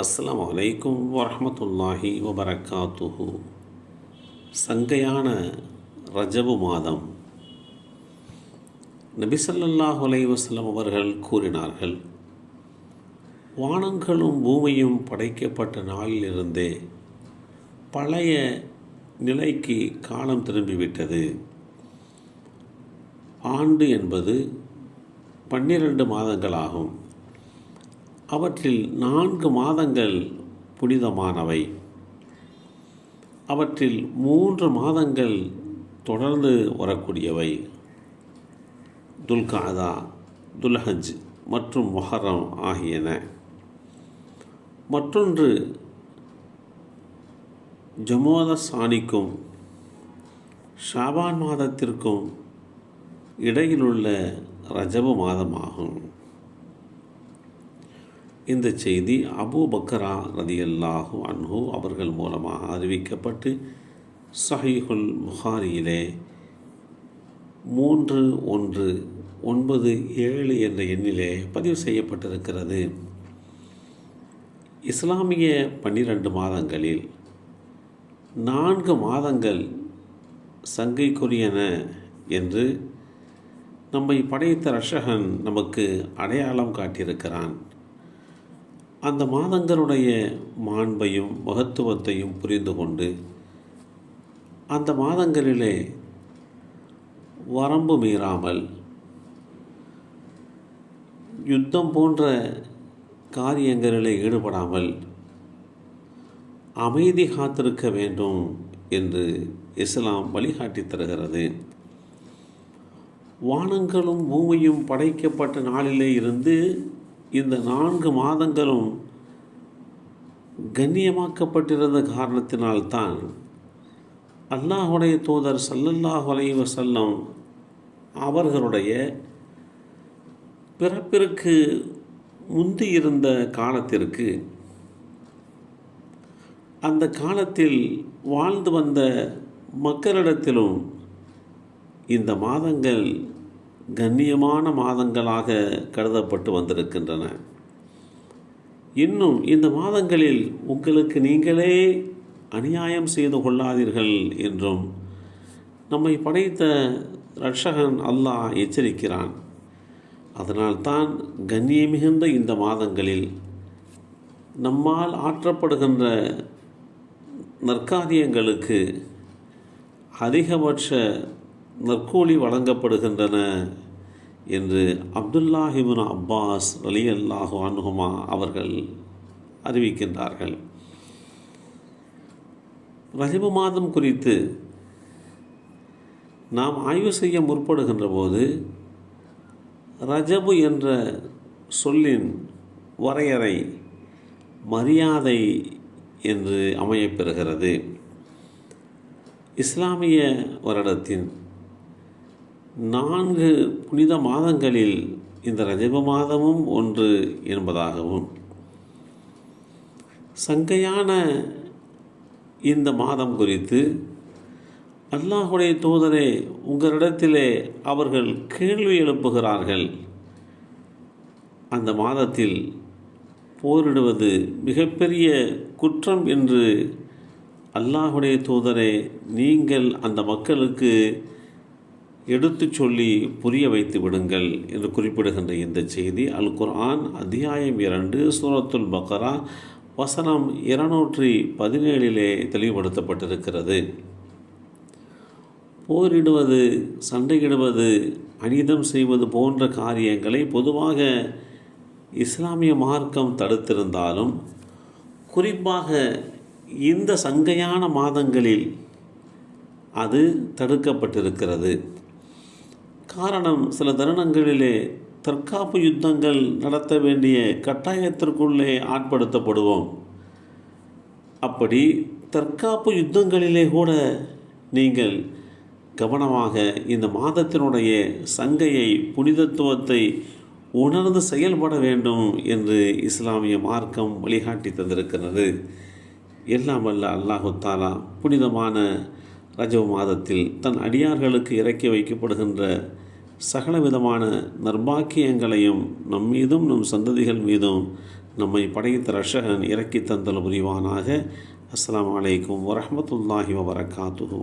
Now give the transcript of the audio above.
அஸ்லாம் அலைக்கும் வரமத்துல்லாஹி வபரகாத்துஹு. சங்கையான ரஜபு மாதம். நபிசல்லாஹ் அலைஹி அவர்கள் கூறினார்கள் வானங்களும் பூமியும் படைக்கப்பட்ட நாளிலிருந்தே பழைய நிலைக்கு காலம் திரும்பிவிட்டது. ஆண்டு என்பது பன்னிரண்டு மாதங்களாகும். அவற்றில் நான்கு மாதங்கள் புனிதமானவை. அவற்றில் மூன்று மாதங்கள் தொடர்ந்து வரக்கூடியவை. துல்காதா துல்ஹஜ் மற்றும் மொஹரம் ஆகியன. மற்றொன்று ஜமோத சாணிக்கும் ஷாபான் மாதத்திற்கும் இடையிலுள்ள ரஜப மாதமாகும். இந்த செய்தி அபூ பக்கரா ரதியல்லாஹு அன்ஹு அவர்கள் மூலமாக அறிவிக்கப்பட்டு சஹீஹுல் முகாரியிலே மூன்று ஒன்று ஒன்பது ஏழு என்ற எண்ணிலே பதிவு செய்யப்பட்டிருக்கிறது. இஸ்லாமிய பன்னிரண்டு மாதங்களில் நான்கு மாதங்கள் சங்கைக்குரியன என்று நம்மை படைத்த ரஷகன் நமக்கு அடையாளம் காட்டியிருக்கிறான். அந்த மாதங்களுடைய மாண்பையும் மகத்துவத்தையும் புரிந்து கொண்டு அந்த மாதங்களிலே வரம்பு மீறாமல் யுத்தம் போன்ற காரியங்களிலே ஈடுபடாமல் அமைதி காத்திருக்க வேண்டும் என்று இஸ்லாம் வழிகாட்டி தருகிறது. வானங்களும் பூமியும் படைக்கப்பட்ட நாளிலே இருந்து இந்த நான்கு மாதங்களும் கண்ணியமாக்கப்பட்டிருந்த காரணத்தினால்தான் அல்லாஹுடைய தூதர் சல்லல்லாஹ் அலைஹி செல்லம் அவர்களுடைய பிறப்பிற்கு முந்தி இருந்த காலத்திற்கு அந்த காலத்தில் வாழ்ந்து வந்த மக்களிடத்திலும் இந்த மாதங்கள் கண்ணியமான மாதங்களாக கருதப்பட்டு வந்திருக்கின்றன. இன்னும் இந்த மாதங்களில் உங்களுக்கு நீங்களே அநியாயம் செய்து கொள்ளாதீர்கள் என்றும் நம்மை படைத்த ரட்சகன் அல்லாஹ் எச்சரிக்கிறான். அதனால்தான் கண்ணியமிகுந்த இந்த மாதங்களில் நம்மால் ஆற்றப்படுகின்ற நற்காரியங்களுக்கு அதிகபட்ச நற்கூலி வழங்கப்படுகின்றன என்று அப்துல்லாஹிபின் அப்பாஸ் அலி அல்லாஹு அனுகுமா அவர்கள் அறிவிக்கின்றார்கள். ரஜிபு மாதம் குறித்து நாம் ஆய்வு செய்ய முற்படுகின்ற போது ரஜபு என்ற சொல்லின் வரையறை மரியாதை என்று அமையப்பெறுகிறது இஸ்லாமிய வருடத்தின் நான்கு புனித மாதங்களில் இந்த ரஜப மாதமும் ஒன்று என்பதாகவும் சங்கையான இந்த மாதம் குறித்து அல்லாஹுடைய தூதரே உங்களிடத்திலே அவர்கள் கேள்வி எழுப்புகிறார்கள். அந்த மாதத்தில் போரிடுவது மிகப்பெரிய குற்றம் என்று அல்லாஹுடைய தூதரே நீங்கள் அந்த மக்களுக்கு எடுத்து சொல்லி புரிய வைத்து விடுங்கள் என்று குறிப்பிடுகின்ற இந்த செய்தி அல் குர்ஆன் அத்தியாயம் இரண்டு சூரத்துல் பக்கரா வசனம் இருநூற்றி பதினேழிலே தெளிவுபடுத்தப்பட்டிருக்கிறது. போரிடுவது சண்டையிடுவது அனிதம் செய்வது போன்ற காரியங்களை பொதுவாக இஸ்லாமிய மார்க்கம் தடுத்திருந்தாலும் குறிப்பாக இந்த சங்கையான மாதங்களில் அது தடுக்கப்பட்டிருக்கிறது. காரணம் சில தருணங்களிலே தற்காப்பு யுத்தங்கள் நடத்த வேண்டிய கட்டாயத்திற்குள்ளே ஆட்படுத்தப்படுவோம். அப்படி தற்காப்பு யுத்தங்களிலே கூட நீங்கள் கவனமாக இந்த மாதத்தினுடைய சங்கையை புனிதத்துவத்தை உணர்ந்து செயல்பட வேண்டும் என்று இஸ்லாமிய மார்க்கம் வழிகாட்டி தந்திருக்கிறது. எல்லாம் வல்ல அல்லாஹு தாலா புனிதமான ரஜவ மாதத்தில் தன் அடியார்களுக்கு இறக்கி வைக்கப்படுகின்ற சகல விதமான நர்பாக்கியங்களையும் நம் மீதும் நம் சந்ததிகள் மீதும் நம்மை படைத்த ரஷகன் இறக்கி தந்தல் புரிவானாக. அஸ்லாம் அலைக்கும் வரமத்துல்லாஹி வபரகாத்துஹு.